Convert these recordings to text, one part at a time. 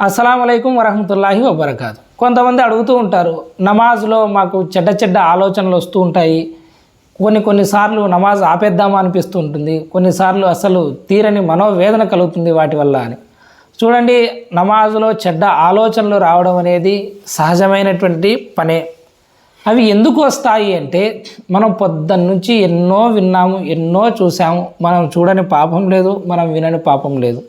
అస్సలం అయికం వరహమతుల్లాహి వబర్కాతు. కొంతమంది అడుగుతూ ఉంటారు నమాజ్లో మాకు చెడ్డ చెడ్డ ఆలోచనలు వస్తూ ఉంటాయి. కొన్ని కొన్నిసార్లు నమాజ్ ఆపేద్దామా అనిపిస్తూ ఉంటుంది కొన్నిసార్లు అసలు తీరని మనోవేదన కలుగుతుంది వాటి వల్ల అని. చూడండి నమాజ్లో చెడ్డ ఆలోచనలు రావడం అనేది సహజమైనటువంటి పనే. అవి ఎందుకు వస్తాయి అంటే మనం పొద్దున్న నుంచి ఎన్నో విన్నాము ఎన్నో చూసాము మనం చూడని పాపం లేదు మనం వినని పాపం లేదు.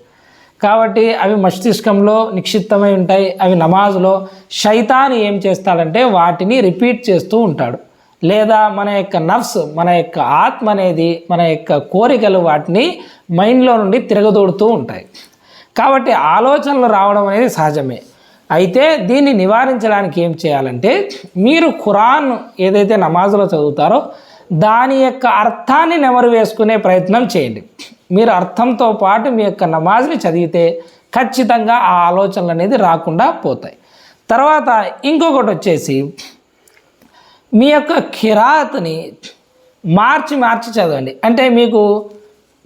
కాబట్టి అవి మస్తిష్కంలో నిక్షిప్తమై ఉంటాయి. అవి నమాజ్లో శైతాన్ ఏం చేస్తాడంటే వాటిని రిపీట్ చేస్తూ ఉంటాడు. లేదా మన యొక్క నర్వ్స్ మన యొక్క ఆత్మ అనేది మన యొక్క కోరికలు వాటిని మైండ్లో నుండి తిరగదోడుతూ ఉంటాయి. కాబట్టి ఆలోచనలు రావడం అనేది సహజమే. అయితే దీన్ని నివారించడానికి ఏం చేయాలంటే మీరు ఖురాన్ ఏదైతే నమాజ్లో చదువుతారో దాని యొక్క అర్థాన్ని నెమరు వేసుకునే ప్రయత్నం చేయండి. మీరు అర్థంతో పాటు మీ యొక్క నమాజ్ని చదివితే ఖచ్చితంగా ఆ ఆలోచనలు అనేది రాకుండా పోతాయి. తర్వాత ఇంకొకటి వచ్చేసి మీ యొక్క ఖిరాత్ని మార్చి మార్చి చదవండి. అంటే మీకు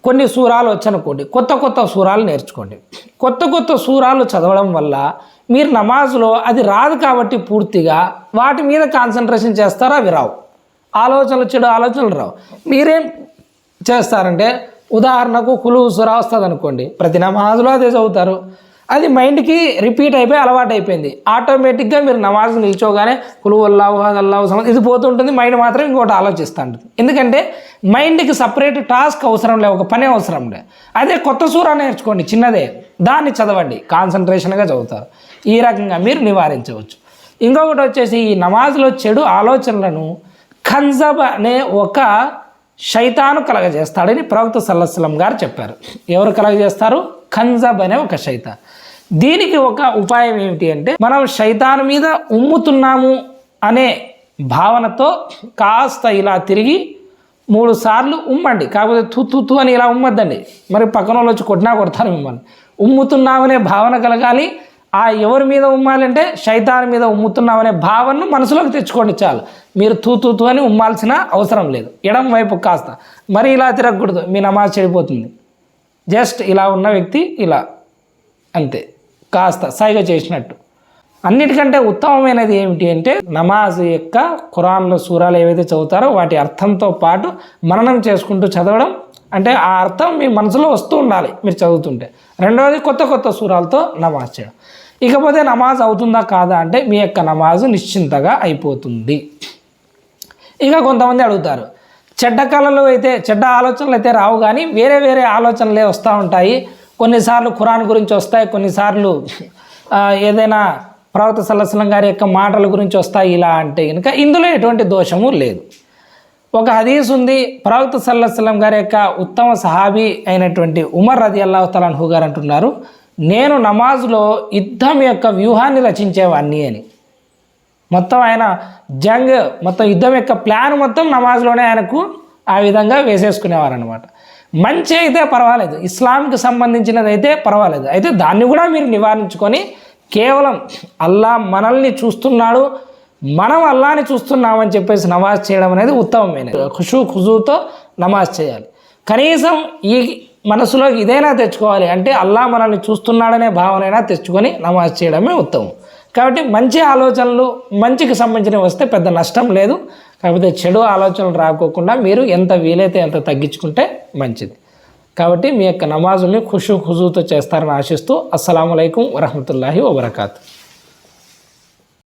కొన్ని సూరాలు వచ్చనుకోండి. కొత్త కొత్త సూరాలు నేర్చుకోండి. కొత్త కొత్త సూరాలు చదవడం వల్ల మీరు నమాజ్లో అది రాదు కాబట్టి పూర్తిగా వాటి మీద కాన్సన్ట్రేషన్ చేస్తారో అవి రావు? ఆలోచనలు చెడు ఆలోచనలు రావు. మీరేం చేస్తారంటే ఉదాహరణకు కులు సురా వస్తుంది అనుకోండి ప్రతి నమాజ్లో అదే చదువుతారు. అది మైండ్కి రిపీట్ అయిపోయి అలవాటు అయిపోయింది ఆటోమేటిక్గా మీరు నమాజ్ నిల్చోగానే కులు అల్లాహు అల్లాహు సమ ఇది పోతుంటుంది మైండ్ మాత్రం ఇంకోటి ఆలోచిస్తూ ఉంటుంది ఎందుకంటే మైండ్కి సపరేట్ టాస్క్ అవసరం లే ఒక పని అవసరం లే అదే కొత్త సూరా నేర్చుకోండి చిన్నదే. దాన్ని చదవండి కాన్సన్ట్రేషన్గా చదువుతారు. ఈ రకంగా మీరు నివారించవచ్చు. ఇంకొకటి వచ్చేసి ఈ నమాజ్లో చెడు ఆలోచనలను ఖంజబ్ అనే ఒక శైతాను కలగజేస్తాడని ప్రవక్త సల్లస్లం గారు చెప్పారు. ఎవరు కలగజేస్తారు? ఖంజబ్ అనే ఒక శైతాన్. దీనికి ఒక ఉపాయం ఏమిటి అంటే మనం శైతాన్ మీద ఉమ్ముతున్నాము అనే భావనతో కాస్త ఇలా తిరిగి మూడు సార్లు ఉమ్మండి. కాకపోతే తు తు తు అని ఇలా ఉమ్మద్దండి. మరి పక్కన వాళ్ళు వచ్చి కొట్టినా కొడతారు మిమ్మల్ని. ఉమ్ముతున్నామనే భావన కలగాలి ఆ ఎవరి మీద ఉమ్మాలంటే శైతాన్ మీద ఉమ్ముతున్నామనే భావనను మనసులోకి తెచ్చుకోండి చాలు. మీరు తూ తూ తూ అని ఉమ్మాల్సిన అవసరం లేదు. ఎడం వైపు కాస్త. మరి ఇలా తిరగకూడదు. మీ నమాజ్ చెడిపోతుంది. జస్ట్ ఇలా ఉన్న వ్యక్తి ఇలా. అంతే. కాస్త సైగ చేసినట్టు. అన్నిటికంటే ఉత్తమమైనది ఏమిటి అంటే నమాజ్ యొక్క ఖురాన్లో సూరాలు ఏవైతే చదువుతారో వాటి అర్థంతో పాటు మననం చేసుకుంటూ చదవడం అంటే ఆ అర్థం మీ మనసులో వస్తూ ఉండాలి మీరు చదువుతుంటే. రెండవది కొత్త కొత్త సూరాలతో నమాజ్ చేయడం. ఇకపోతే నమాజ్ అవుతుందా కాదా అంటే మీ యొక్క నమాజు నిశ్చింతగా అయిపోతుంది. ఇక కొంతమంది అడుగుతారు చెడ్డ కళలు అయితే చెడ్డ ఆలోచనలు అయితే రావు కానీ వేరే వేరే ఆలోచనలే వస్తూ ఉంటాయి. కొన్నిసార్లు ఖురాన్ గురించి వస్తాయి కొన్నిసార్లు ఏదైనా ప్రవక్త సల్లసలం గారి యొక్క మాటల గురించి వస్తాయి ఇలా అంటే కనుక ఇందులో ఎటువంటి దోషము లేదు. ఒక హదీస్ ఉంది ప్రవక్త సల్లాహం గారి యొక్క ఉత్తమ సహాబీ అయినటువంటి ఉమర్ రది అల్లాహ్ తలాన్హు గారు అంటున్నారు నేను నమాజ్లో యుద్ధం యొక్క వ్యూహాన్ని రచించేవాడిని అని. మొత్తం ఆయన జంగ్ మొత్తం యుద్ధం యొక్క ప్లాన్ మొత్తం నమాజ్లోనే ఆయనకు ఆ విధంగా వేసేసుకునేవారు అనమాట మంచి అయితే పర్వాలేదు ఇస్లాంకి సంబంధించినది అయితే పర్వాలేదు. అయితే దాన్ని కూడా మీరు నివారించుకొని కేవలం అల్లా మనల్ని చూస్తున్నాడు మనం అల్లాని చూస్తున్నామని చెప్పేసి నమాజ్ చేయడం అనేది ఉత్తమమైనది. ఖుషు ఖుజుతో నమాజ్ చేయాలి. కనీసం ఈ మనసులో ఇదైనా తెచ్చుకోవాలి అంటే అల్లా మనల్ని చూస్తున్నాడనే భావనైనా తెచ్చుకొని నమాజ్ చేయడమే ఉత్తమం. కాబట్టి మంచి ఆలోచనలు మంచికి సంబంధించినవి వస్తే పెద్ద నష్టం లేదు. కాకపోతే చెడు ఆలోచనలు రాకోకుండా మీరు ఎంత వీలైతే ఎంత తగ్గించుకుంటే మంచిది. కాబట్టి మీ యొక్క నమాజుని ఖుషు ఖుజుతో చేస్తారని ఆశిస్తూ అస్సలం అయికం వరహమతుల్లాహి వబర్కాతూ.